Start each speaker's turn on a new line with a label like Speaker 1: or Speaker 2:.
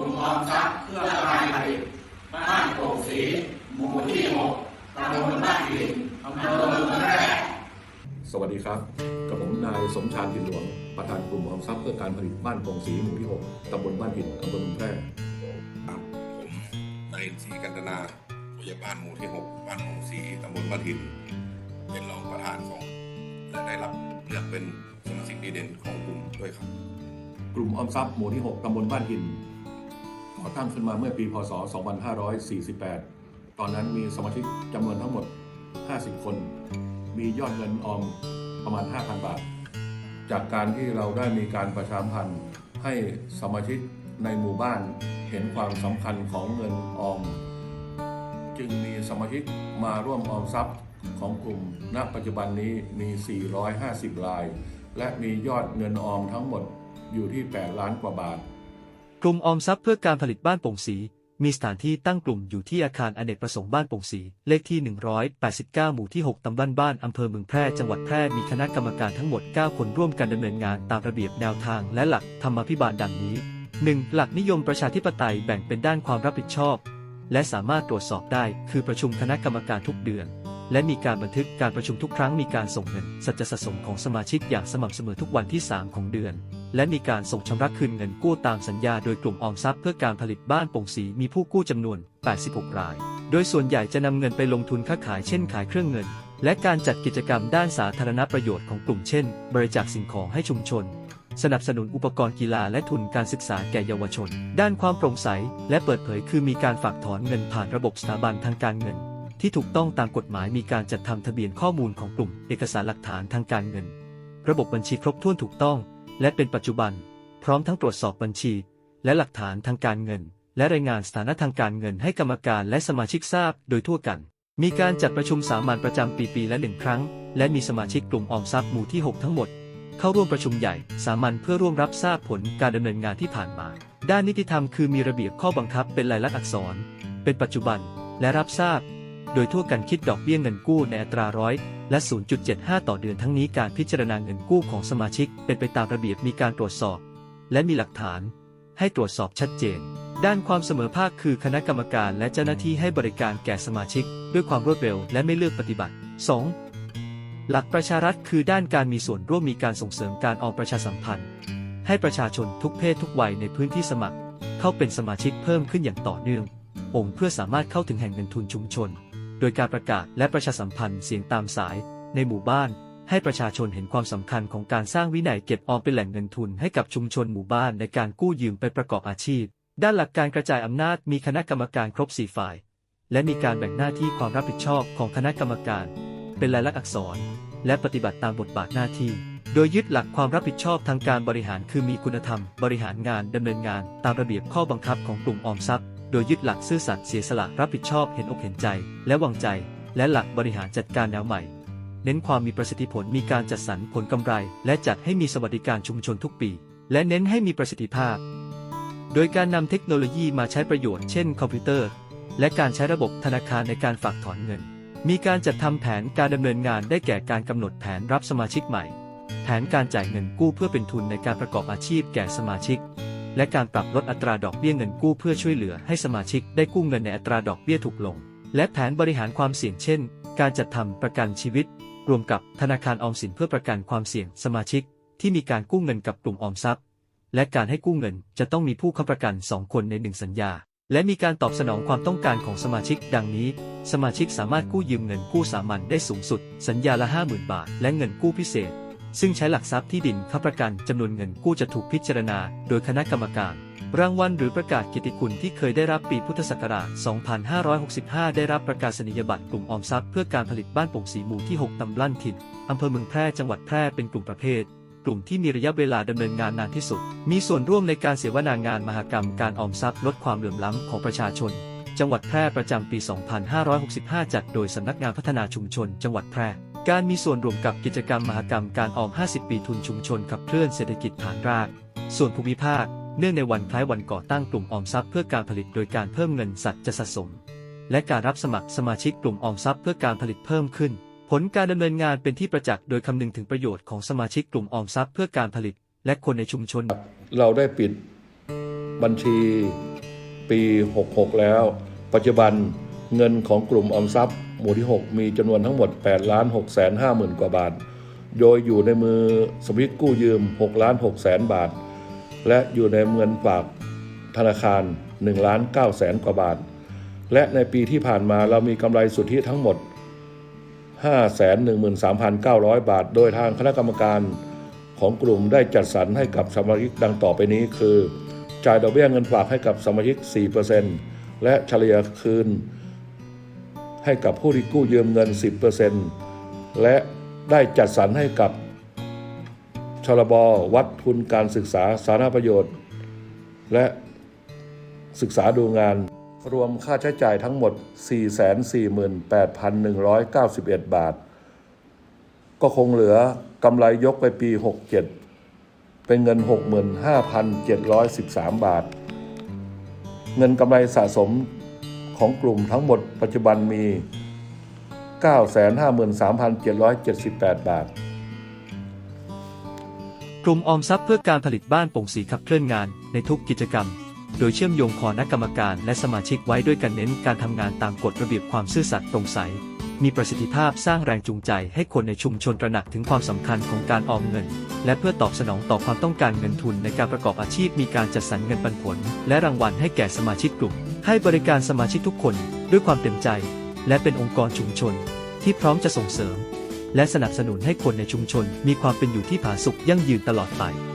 Speaker 1: ลุ่มออมทรัพย์เพื่อการผลิตบ้านโป่งศรีหมู่ที่หกตำบลบ้านหินอำเภอเมืองแพร่
Speaker 2: สวัสดีครับกับผมนายสมชาญพินหลวง ประธานกลุ่มออมทรัพย์เพื่อการผลิตบ้านโป่งศรีหมู่ที่6ตำบลบ้านหินอำเภอเมืองแพร่
Speaker 3: ครับผมนายอินทรีย์กันตนาผู้ใหญ่บ้านหมู่ที่6บ้านของศรีตำบลบ้านหิน เป็นรองประธานของและได้รับเลือกเป็น
Speaker 2: กลุ่มออมทรัพย์หมู่ที่ 6 ตำบลบ้านหินก่อตั้งขึ้นมาเมื่อปีพศ 2548 ตอนนั้นมีสมาชิกจำนวนทั้งหมด 50 คน มียอดเงินออมประมาณ 5,000 บาท จากการที่เราได้มีการประชาสัมพันธ์ให้สมาชิกในหมู่บ้านเห็นความสำคัญของเงินออม จึงมีสมาชิกมาร่วมออมทรัพย์ของกลุ่มณปัจจุบันนี้มี 450 ราย และมียอดเงินออมทั้งหมด อยู่ที่ 8 ล้านกว่าบาท
Speaker 4: กลุ่มออมทรัพย์เพื่อการผลิตบ้านโป่งศรีมีสถานที่ตั้งกลุ่มอยู่ที่อาคารอเนกประสงค์บ้านโป่งศรีเลขที่ 189 หมู่ที่ 6 ตำบลบ้านอำเภอเมืองแพร่ จังหวัดแพร่ มีคณะกรรมการทั้งหมด 9 คนร่วมกันดำเนินงานตามระเบียบแนวทางและหลักธรรมาภิบาลดังนี้ 1. หลักนิยมประชาธิปไตยแบ่งเป็นด้านความรับผิดชอบ และสามารถตรวจสอบได้ คือประชุมคณะกรรมการทุกเดือนและมีการบันทึกการประชุมทุกครั้งมีการส่งเงินสัจจะสะสมของสมาชิกอย่างสม่ำเสมอทุกวันที่ 3 ของเดือน และมีการส่งชำระคืนเงินกู้ตามสัญญาโดยกลุ่มออมทรัพย์เพื่อการผลิตบ้านโป่งศรีมีผู้กู้จำนวน 86 ราย โดยส่วนใหญ่จะนำเงินไปลงทุนค้าขายเช่นขายเครื่องเงิน และการจัดกิจกรรมด้านสาธารณประโยชน์ของกลุ่มเช่น บริจาคสิ่งของให้ชุมชน สนับสนุนอุปกรณ์กีฬาและทุนการศึกษาแก่เยาวชน ด้านความโปร่งใส และเปิดเผยคือมีการฝากถอนเงินผ่านระบบสถาบันทางการเงิน ที่ถูกต้องตามกฎหมายมีการจัดทำทะเบียนข้อมูลของกลุ่ม เอกสารหลักฐานทางการเงิน ระบบบัญชีครบถ้วนถูกต้อง และเป็นปัจจุบัน พร้อมทั้งตรวจสอบบัญชี และหลักฐานทางการเงิน และรายงานสถานะทางการเงินให้กรรมการและสมาชิกทราบโดยทั่วกัน มีการจัดประชุมสามัญประจำปีปีละหนึ่งครั้ง และมีสมาชิกกลุ่มออมทรัพย์หมู่ที่ 6 ทั้งหมด เข้าร่วมประชุมใหญ่สามัญเพื่อร่วมรับทราบผลการดำเนินงานที่ผ่านมา ด้านนิติธรรมคือมีระเบียบข้อบังคับเป็นลายลักษณ์อักษร เป็นปัจจุบันและรับทราบ โดยทั่วกันคิดดอกเบี้ยเงินกู้ในอัตราร้อยและ 0.75 ต่อเดือนทั้งนี้การพิจารณาเงินกู้ของสมาชิกเป็นไปตามระเบียบมีการตรวจสอบ และมีหลักฐาน ให้ตรวจสอบชัดเจน ด้านความเสมอภาคคือคณะกรรมการและเจ้าหน้าที่ให้บริการแก่สมาชิก ด้วยความรวดเร็วและไม่เลือกปฏิบัติ 2. หลักประชารัฐคือด้านการมีส่วนร่วมมีการส่งเสริมการออมประชาสัมพันธ์ ให้ประชาชนทุกเพศทุกวัยในพื้นที่สมัคร เข้าเป็นสมาชิกเพิ่มขึ้นอย่างต่อเนื่อง องค์เพื่อสามารถเข้าถึงแห่งเงินทุนชุมชน โดยการประกาศและประชาสัมพันธ์เสียงตามสายในหมู่บ้าน ให้ประชาชนเห็นความสำคัญของการสร้างวินัยเก็บออมเป็นแหล่งเงินทุนให้กับชุมชนหมู่บ้านในการกู้ยืมไปประกอบอาชีพ ด้านหลักการกระจายอำนาจมีคณะกรรมการครบสี่ฝ่าย และมีการแบ่งหน้าที่ความรับผิดชอบของคณะกรรมการ เป็นลายลักษณ์อักษร และปฏิบัติตามบทบาทหน้าที่โดยยึดหลักความรับผิดชอบทางการบริหารคือมีคุณธรรม บริหารงานดำเนินงานตามระเบียบข้อบังคับของกลุ่มออมทรัพย์ โดยยึดหลักซื่อสัตย์เสียสละรับผิดชอบเห็นอกเห็นใจ และวางใจ และหลักบริหารจัดการแนวใหม่ เน้นความมีประสิทธิผลมีการจัดสรรผลกำไร และจัดให้มีสวัสดิการชุมชนทุกปี และเน้นให้มีประสิทธิภาพ โดยการนำเทคโนโลยีมาใช้ประโยชน์เช่นคอมพิวเตอร์ และการใช้ระบบธนาคารในการฝากถอนเงิน มีการจัดทำแผนการดำเนินงานได้แก่การกำหนดแผนรับสมาชิกใหม่ แผนการจ่ายเงินกู้เพื่อเป็นทุนในการประกอบอาชีพแก่สมาชิก และการปรับลดอัตราดอกเบี้ยเงินกู้เพื่อช่วยเหลือให้สมาชิกได้กู้เงินในอัตราดอกเบี้ยถูกลง และแผนบริหารความเสี่ยงเช่น การจัดทำประกันชีวิต รวมกับธนาคารออมสินเพื่อประกันความเสี่ยงสมาชิก ที่มีการกู้เงินกับกลุ่มออมทรัพย์ และการให้กู้เงินจะต้องมีผู้ค้ำประกัน 2 คนใน 1 สัญญา และมีการตอบสนองความต้องการของสมาชิก ดังนี้ สมาชิกสามารถกู้ยืมเงินกู้สามัญได้สูงสุด สัญญาละ 50,000 บาท และเงินกู้พิเศษ ซึ่งใช้หลักทรัพย์ที่ดินค้ำประกันจำนวนเงินกู้จะถูกพิจารณา โดยคณะกรรมการรางวัลหรือประกาศกียรติคุณที่เคยได้รับปีพุทธศักราช 2565 ได้รับประกาศนียบัตรกลุ่มออมทรัพย์เพื่อการผลิตบ้านโป่งสีหมู่ที่ 6 ตำลั่นถิ่นอำเภอเมืองแพร่จังหวัดแพร่เป็นกลุ่มประเภท กลุ่มที่มีระยะเวลาดำเนินงานนานที่สุด มีส่วนร่วมในการเสวนางานมหกรรมการออมทรัพย์ลดความเหลื่อมล้ำของประชาชน จังหวัดแพร่ประจำปี 2565 จัดโดยสำนักงานพัฒนาชุมชน จังหวัดแพร่ การมีส่วนร่วมกับกิจกรรมมหกรรมการออม 50 ปีทุนชุมชนขับเคลื่อนเศรษฐกิจฐานราก ส่วนภูมิภาค เนื่องในวันคล้ายวันก่อตั้งกลุ่มออมทรัพย์เพื่อการผลิตโดยการเพิ่มเงินสัตว์จะสะสม และการรับสมัครสมาชิกกลุ่มออมทรัพย์เพื่อการผลิตเพิ่มขึ้น ผลการดำเนินงานเป็นที่ประจักษ์โดยคำนึงถึงประโยชน์ของสมาชิกกลุ่มออมทรัพย์เพื่อการผลิต และคนในชุมชน
Speaker 2: เราได้ปิดบัญชีปี 66 แล้ว ปัจจุบันเงินของกลุ่มออมทรัพย์ หมู่ที่ 6 มีจำนวนทั้งหมด8ล้าน6แสน5หมื่นกว่าบาท โดยอยู่ในมือสมาชิกกู้ยืม6ล้าน6แสนบาท และอยู่ในเงินฝากธนาคาร1ล้าน9แสนกว่าบาท และในปีที่ผ่านมาเรามีกำไรสุทธิทั้งหมด 513,900 บาท โดยทางคณะกรรมการของกลุ่มได้จัดสรรให้กับสมาชิกดังต่อไปนี้คือ จ่ายดอกเบี้ยเงินฝากให้กับสมาชิก 4%และเฉลี่ยคืน ให้กับผู้ที่กู้ยืมเงิน 10%และได้จัดสรรให้กับชลบวัดทุนการศึกษาสาธารณประโยชน์ และศึกษาดูงาน รวมค่าใช้จ่ายทั้งหมด 448,191 บาท ก็คงเหลือกำไรยกไปปี 67 เป็นเงิน 65,713 บาท เงินกำไรสะสม ของกลุ่มทั้งหมดปัจจุบันมี 953,778 บาท
Speaker 4: กลุ่มออมทรัพย์เพื่อการผลิตบ้านโป่งสีขับเคลื่อนงานในทุกกิจกรรม โดยเชื่อมโยงคอนักกรรมการและสมาชิกไว้ด้วยกันเน้นการทำงานตามกฎระเบียบความซื่อสัตย์ตรงใส มีประสิทธิภาพสร้างแรงจูงใจให้คนในชุมชนตระหนักถึงความสำคัญของการออมเงิน และเพื่อตอบสนองต่อความต้องการเงินทุนในการประกอบอาชีพมีการจัดสรรเงินปันผล และรางวัลให้แก่สมาชิกกลุ่ม ให้บริการสมาชิกทุกคนด้วยความเต็มใจ และเป็นองค์กรชุมชน ที่พร้อมจะส่งเสริม และสนับสนุนให้คนในชุมชนมีความเป็นอยู่ที่ผาสุกยั่งยืนตลอดไป